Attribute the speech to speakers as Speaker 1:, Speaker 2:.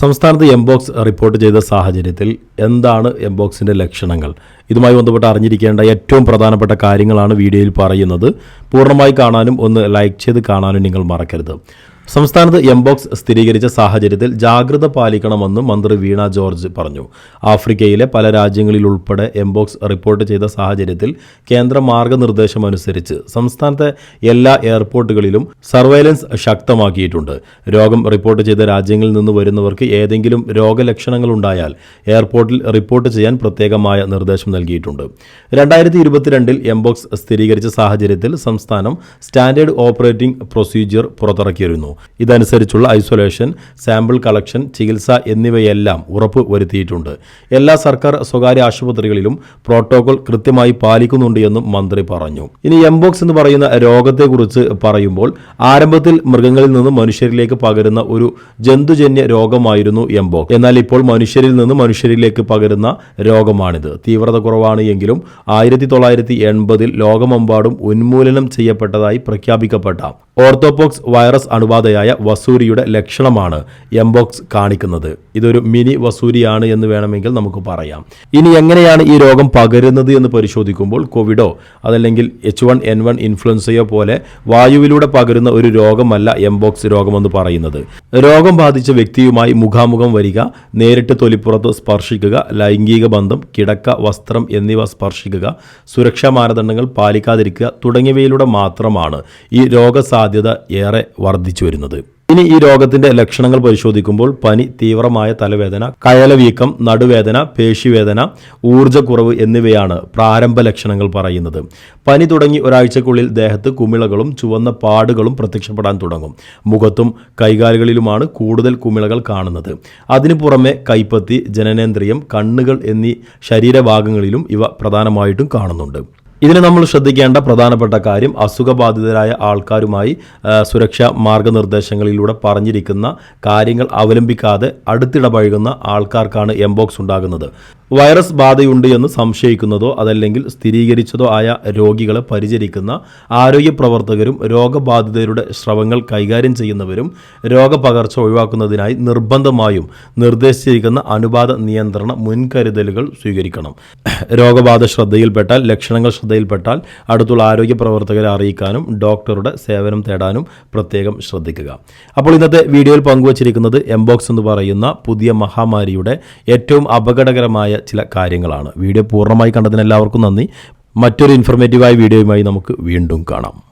Speaker 1: സംസ്ഥാനത്ത് എംബോക്സ് റിപ്പോർട്ട് ചെയ്ത സാഹചര്യത്തിൽ എന്താണ് എംബോക്സിന്റെ ലക്ഷണങ്ങൾ? ഇതുമായി ബന്ധപ്പെട്ട് അറിഞ്ഞിരിക്കേണ്ട ഏറ്റവും പ്രധാനപ്പെട്ട കാര്യങ്ങളാണ് വീഡിയോയിൽ പറയുന്നത്. പൂർണമായി കാണാനും ഒന്ന് ലൈക്ക് ചെയ്ത് കാണാനും നിങ്ങൾ മറക്കരുത്. സംസ്ഥാനത്ത് എംബോക്സ് സ്ഥിരീകരിച്ച സാഹചര്യത്തിൽ ജാഗ്രത പാലിക്കണമെന്ന് മന്ത്രി വീണ ജോർജ് പറഞ്ഞു. ആഫ്രിക്കയിലെ പല രാജ്യങ്ങളിലുൾപ്പെടെ എംബോക്സ് റിപ്പോർട്ട് ചെയ്ത സാഹചര്യത്തിൽ കേന്ദ്ര മാർഗനിർദ്ദേശം അനുസരിച്ച് സംസ്ഥാനത്തെ എല്ലാ എയർപോർട്ടുകളിലും സർവൈലൻസ് ശക്തമാക്കിയിട്ടുണ്ട്. രോഗം റിപ്പോർട്ട് ചെയ്ത രാജ്യങ്ങളിൽ നിന്ന് വരുന്നവർക്ക് ഏതെങ്കിലും രോഗലക്ഷണങ്ങൾ ഉണ്ടായാൽ എയർപോർട്ടിൽ റിപ്പോർട്ട് ചെയ്യാൻ പ്രത്യേകമായ നിർദ്ദേശം നൽകിയിട്ടുണ്ട്. രണ്ടായിരത്തി ഇരുപത്തിരണ്ടിൽ എംബോക്സ് സ്ഥിരീകരിച്ച സാഹചര്യത്തിൽ സംസ്ഥാനം സ്റ്റാൻഡേർഡ് ഓപ്പറേറ്റിംഗ് പ്രൊസീജിയർ പുറത്തിറക്കിയിരുന്നു. ഇതനുസരിച്ചുള്ള ഐസൊലേഷൻ സാമ്പിൾ കളക്ഷൻ ചികിത്സ എന്നിവയെല്ലാം ഉറപ്പ് വരുത്തിയിട്ടുണ്ട് എല്ലാ സർക്കാർ സ്വകാര്യ ആശുപത്രികളിലും പ്രോട്ടോകോൾ കൃത്യമായി പാലിക്കുന്നുണ്ട് എന്നും മന്ത്രി പറഞ്ഞു. ഇനി എംബോക്സ് എന്ന് പറയുന്ന രോഗത്തെക്കുറിച്ച് പറയുമ്പോൾ ആരംഭത്തിൽ മൃഗങ്ങളിൽ നിന്ന് മനുഷ്യരിലേക്ക് പകരുന്ന ഒരു ജന്തുജന്യ രോഗമായിരുന്നു എംബോക്സ് എന്നാൽ ഇപ്പോൾ മനുഷ്യരിൽ നിന്ന് മനുഷ്യരിലേക്ക് പകരുന്ന രോഗമാണിത്. തീവ്രത കുറവാണ് എങ്കിലും ആയിരത്തി തൊള്ളായിരത്തി എൺപതിൽ ലോകമെമ്പാടും ഉന്മൂലനം ചെയ്യപ്പെട്ടതായി പ്രഖ്യാപിക്കപ്പെട്ട ഓർത്തോപോക്സ് വൈറസ് അണുബാധയായ വസൂരിയുടെ ലക്ഷണമാണ് എംബോക്സ് കാണിക്കുന്നത്. ഇതൊരു മിനി വസൂരിയാണ് എന്ന് വേണമെങ്കിൽ നമുക്ക് പറയാം. ഇനി എങ്ങനെയാണ് ഈ രോഗം പകരുന്നത് എന്ന് പരിശോധിക്കുമ്പോൾ കോവിഡോ അതല്ലെങ്കിൽ എച്ച് വൺ എൻ വൺ ഇൻഫ്ലുവൻസയോ പോലെ വായുവിലൂടെ പകരുന്ന ഒരു രോഗമല്ല എംബോക്സ് രോഗമെന്ന് പറയുന്നത്. രോഗം ബാധിച്ച വ്യക്തിയുമായി മുഖാമുഖം വരിക നേരിട്ട് തൊലിപ്പുറത്ത് സ്പർശിക്കുക ലൈംഗിക ബന്ധം കിടക്ക വസ്ത്രം എന്നിവ സ്പർശിക്കുക സുരക്ഷാ മാനദണ്ഡങ്ങൾ പാലിക്കാതിരിക്കുക തുടങ്ങിയവയിലൂടെ മാത്രമാണ് ഈ രോഗസാധ്യത ഏറെ വർദ്ധിച്ചു വരുന്നത്. ഇനി ഈ രോഗത്തിന്റെ ലക്ഷണങ്ങൾ പരിശോധിക്കുമ്പോൾ പനി തീവ്രമായ തലവേദന കയലവീക്കം നടുവേദന പേശിവേദന ഊർജക്കുറവ് എന്നിവയാണ് പ്രാരംഭ ലക്ഷണങ്ങൾ പറയുന്നത്. പനി തുടങ്ങി ഒരാഴ്ചക്കുള്ളിൽ ദേഹത്ത് കുമിളകളും ചുവന്ന പാടുകളും പ്രത്യക്ഷപ്പെടാൻ തുടങ്ങും. മുഖത്തും കൈകാലുകളിലുമാണ് കൂടുതൽ കുമിളകൾ കാണുന്നത്. അതിനു പുറമെ കൈപ്പത്തി ജനനേന്ദ്രിയം കണ്ണുകൾ എന്നീ ശരീരഭാഗങ്ങളിലും ഇവ പ്രധാനമായിട്ടും കാണുന്നുണ്ട്. ഇതിന് നമ്മൾ ശ്രദ്ധിക്കേണ്ട പ്രധാനപ്പെട്ട കാര്യം അസുഖബാധിതരായ ആൾക്കാരുമായി സുരക്ഷാ മാർഗനിർദ്ദേശങ്ങളിലൂടെ പറഞ്ഞിരിക്കുന്ന കാര്യങ്ങൾ അവലംബിക്കാതെ അടുത്തിടപഴകുന്ന ആൾക്കാർക്കാണ് എംബോക്സ് ഉണ്ടാകുന്നത്. വൈറസ് ബാധയുണ്ട് എന്ന് സംശയിക്കുന്നതോ അതല്ലെങ്കിൽ സ്ഥിരീകരിച്ചതോ ആയ രോഗികളെ പരിചരിക്കുന്ന ആരോഗ്യ പ്രവർത്തകരും രോഗബാധിതരുടെ ശ്രവങ്ങൾ കൈകാര്യം ചെയ്യുന്നവരും രോഗപകർച്ച ഒഴിവാക്കുന്നതിനായി നിർബന്ധമായും നിർദ്ദേശിച്ചിരിക്കുന്ന അണുബാധ നിയന്ത്രണ മുൻകരുതലുകൾ സ്വീകരിക്കണം. രോഗബാധ ശ്രദ്ധയിൽപ്പെട്ടാൽ ലക്ഷണങ്ങൾ ശ്രദ്ധയിൽപ്പെട്ടാൽ അടുത്തുള്ള ആരോഗ്യ പ്രവർത്തകരെ അറിയിക്കാനും ഡോക്ടറുടെ സേവനം തേടാനും പ്രത്യേകം ശ്രദ്ധിക്കുക. അപ്പോൾ ഇന്നത്തെ വീഡിയോയിൽ പങ്കുവച്ചിരിക്കുന്നത് എംബോക്സ് എന്ന് പറയുന്ന പുതിയ മഹാമാരിയുടെ ഏറ്റവും അപകടകരമായ ചില കാര്യങ്ങളാണ്. വീഡിയോ പൂർണമായി കണ്ടതിന് എല്ലാവർക്കും നന്ദി. മറ്റൊരു ഇൻഫർമേറ്റീവായ വീഡിയോയുമായി നമുക്ക് വീണ്ടും കാണാം.